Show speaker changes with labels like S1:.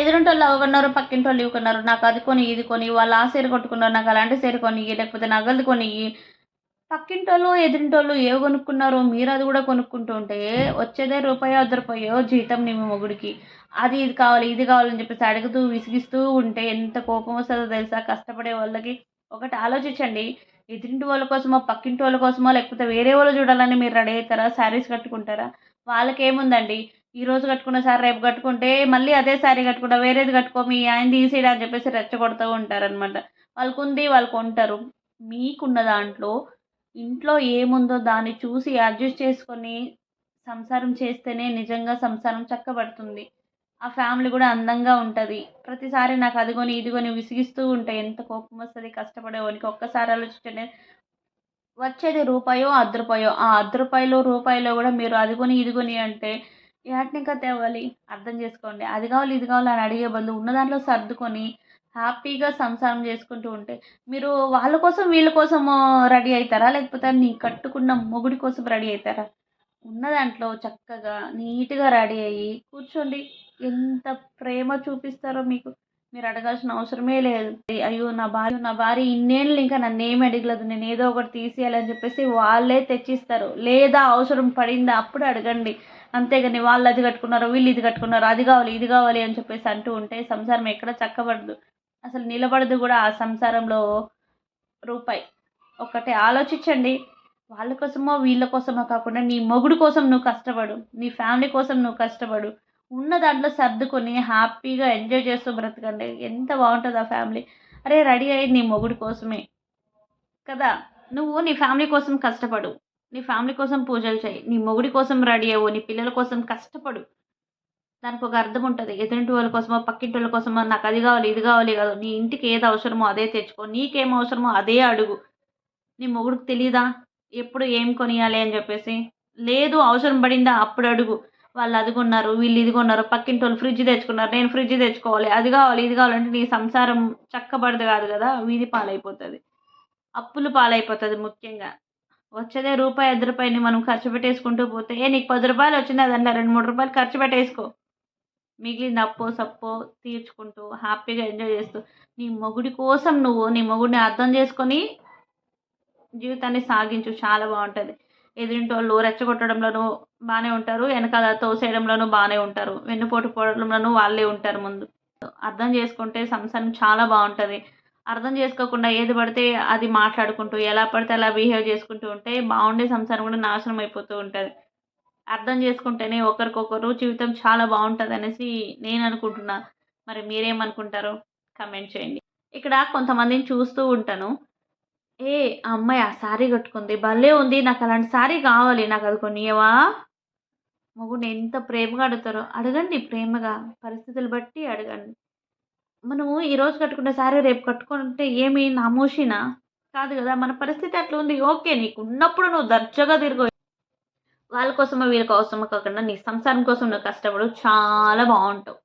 S1: ఎదురుంటోళ్ళు అవ్వకున్నారు పక్కింటోళ్ళు ఇవ్వకున్నారు. నాకు అది కొని ఇది కొని వాళ్ళు ఆ సీర కొట్టుకున్నారు నాకు అలాంటి సీర కొని లేకపోతే నగలు కొని. పక్కింటోళ్ళు ఎదురింటోళ్ళు ఏవి కొనుక్కున్నారో మీరు అది కూడా కొనుక్కుంటూ ఉంటే వచ్చేదే రూపాయో అర్ధ రూపాయో జీతం నీ మొగుడికి. అది ఇది కావాలి ఇది కావాలని చెప్పేసి అడుగుతూ విసిగిస్తూ ఉంటే ఎంత కోపం వస్తుందో తెలుసా? కష్టపడే వాళ్ళకి ఒకటి ఆలోచించండి. ఎదురింటి వాళ్ళ కోసమో పక్కింటి వాళ్ళ కోసమో లేకపోతే వేరే వాళ్ళు చూడాలని మీరు రెడీ అవుతారా? శారీస్ కట్టుకుంటారా? వాళ్ళకేముందండి? ఈరోజు కట్టుకున్న సారీ రేపు కట్టుకుంటే మళ్ళీ అదే శారీ కట్టుకుంటా వేరేది కట్టుకో మీ ఆయన తీసేయడం అని చెప్పేసి రెచ్చగొడుతూ ఉంటారనమాట వాళ్ళకు ఉంది వాళ్ళు కొంటారు మీకున్న దాంట్లో ఇంట్లో ఏముందో దాన్ని చూసి అడ్జస్ట్ చేసుకొని సంసారం చేస్తేనే నిజంగా సంసారం చక్కబడుతుంది. ఆ ఫ్యామిలీ కూడా అందంగా ఉంటుంది. ప్రతిసారి నాకు అదిగోని ఇదిగోని విసిగిస్తూ ఉంటాయి ఎంత కోపం వస్తుంది కష్టపడేవానికి ఒక్కసారి ఆలోచించండి. వచ్చేది రూపాయో అర్ధ రూపాయో ఆ అర్ధ రూపాయలో రూపాయలో కూడా మీరు అదిగొని ఇదిగొని అంటే వాటిని ఇంకా తేవాలి? అర్థం చేసుకోండి. అది కావాలి ఇది కావాలి అని అడిగే బదులు ఉన్న దాంట్లో సర్దుకొని హ్యాపీగా సంసారం చేసుకుంటూ ఉంటే మీరు వాళ్ళ కోసం వీళ్ళ కోసం రెడీ అవుతారా లేకపోతే నీ కట్టుకున్న మొగుడి కోసం రెడీ అవుతారా ఉన్న దాంట్లో చక్కగా నీట్గా రెడీ అయ్యి కూర్చోండి. ఎంత ప్రేమ చూపిస్తారో మీకు. మీరు అడగాల్సిన అవసరమే లేదు. అయ్యో నా భార్య నా భార్య ఇన్నేళ్ళు ఇంకా నన్ను ఏమి అడగలేదు. నేను ఏదో ఒకటి తీసేయాలని చెప్పేసి వాళ్ళే తెచ్చిస్తారు. లేదా అవసరం పడిందా అప్పుడు అడగండి. అంతేగాని వాళ్ళు అది కట్టుకున్నారు వీళ్ళు ఇది కట్టుకున్నారు అది కావాలి ఇది కావాలి అని చెప్పేసి అంటూ ఉంటే సంసారం ఎక్కడ చక్కబడదు. అసలు నిలబడదు కూడా ఆ సంసారంలో రూపాయి. ఒకటి ఆలోచించండి. వాళ్ళ కోసమో వీళ్ళ కోసమో కాకుండా నీ మొగుడు కోసం నువ్వు కష్టపడు. నీ ఫ్యామిలీ కోసం నువ్వు కష్టపడు. ఉన్న దాంట్లో సర్దుకొని హ్యాపీగా ఎంజాయ్ చేస్తూ బ్రతకండి. ఎంత బాగుంటుంది ఆ ఫ్యామిలీ. అరే రెడీ అయ్యి నీ మొగుడి కోసమే. కదా? నువ్వు నీ ఫ్యామిలీ కోసం కష్టపడు. నీ ఫ్యామిలీ కోసం పూజలు చేయి. నీ మొగుడి కోసం రెడీ అవ్వు. నీ పిల్లల కోసం కష్టపడు. దానికి ఒక అర్థం ఉంటుంది. ఎదురింటి వాళ్ళ కోసమో పక్కింటి వాళ్ళ కోసమో నాకు అది కావాలి ఇది కావాలి కాదు. నీ ఇంటికి ఏది అవసరమో అదే తెచ్చుకో. నీకేం అవసరమో అదే అడుగు. నీ మొగుడికి తెలియదా ఎప్పుడు ఏం కొనియాలి అని చెప్పేసి. లేదు అవసరం పడిందా? అప్పుడు అడుగు. వాళ్ళు అది కొన్నారు వీళ్ళు ఇది కొన్నారు పక్కింటి వాళ్ళు ఫ్రిడ్జ్ తెచ్చుకున్నారు నేను ఫ్రిడ్జ్ తెచ్చుకోవాలి అది కావాలి ఇది కావాలంటే నీ సంసారం చక్కబడదు కాదు కదా వీధి పాలైపోతుంది. అప్పులు పాలైపోతుంది ముఖ్యంగా. వచ్చేదే రూపాయి ఐదు రూపాయని మనం ఖర్చు పెట్టేసుకుంటూ పోతే ఏ నీకు పది రూపాయలు వచ్చింది అదంటే రెండు మూడు రూపాయలు ఖర్చు పెట్టేసుకో. మిగిలింది అప్పో సప్పో తీర్చుకుంటూ హ్యాపీగా ఎంజాయ్ చేస్తూ నీ మొగుడి కోసం నువ్వు నీ మొగుడిని అర్థం చేసుకొని జీవితాన్ని సాగించు చాలా బాగుంటుంది. ఎదురింటి వాళ్ళు రెచ్చగొట్టడంలోనూ బాగానే ఉంటారు వెనకాల తోసేయడంలోనూ బాగానే ఉంటారు వెన్నుపోటు పోవడంలోనూ వాళ్ళే ఉంటారు ముందు. అర్థం చేసుకుంటే సంసారం చాలా బాగుంటుంది. అర్థం చేసుకోకుండా ఏది పడితే అది మాట్లాడుకుంటూ ఎలా పడితే అలా బిహేవ్ చేసుకుంటూ ఉంటే బాగుండే సంసారం కూడా నాశనం అయిపోతూ ఉంటుంది. అర్థం చేసుకుంటేనే ఒకరికొకరు జీవితం చాలా బాగుంటుంది అనేసి నేను అనుకుంటున్నా. మరి మీరేమనుకుంటారో కమెంట్ చేయండి. ఇక్కడ కొంతమందిని చూస్తూ ఉంటాను. ఏ అమ్మాయి ఆ శారీ కట్టుకుంది? భలే ఉంది. నాకు అలాంటి శారీ కావాలి. నాకు అది కొనియవా మొగుడిని ఎంత ప్రేమగా అడుగుతారో. అడగండి ప్రేమగా. పరిస్థితులు బట్టి అడగండి. మనము ఈరోజు కట్టుకున్న శారీ రేపు కట్టుకుంటే ఏమి? నామోషినా కాదు కదా. మన పరిస్థితి అట్లా ఉంది. ఓకే నీకు ఉన్నప్పుడు నువ్వు దర్జాగా తిరుగు. వాళ్ళ కోసమో వీళ్ళ కోసమో కాకుండా నీ సంసారం కోసం నువ్వు కష్టపడు. చాలా బాగుంటావు.